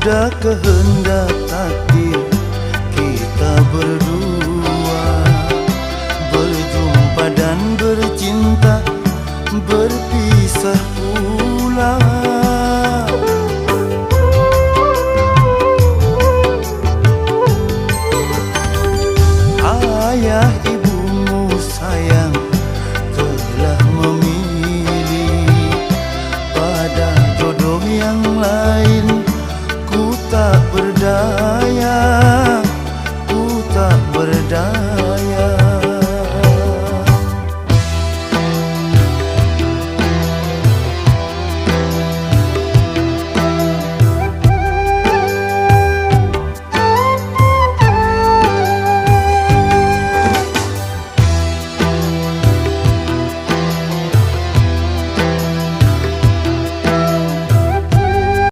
Sudah kehendak takdir kita berdua Berjumpa dan bercinta Berpisah pula. Ayah ibumu sayang telah memilih Pada jodoh yang lain tak berdaya Ku tak berdaya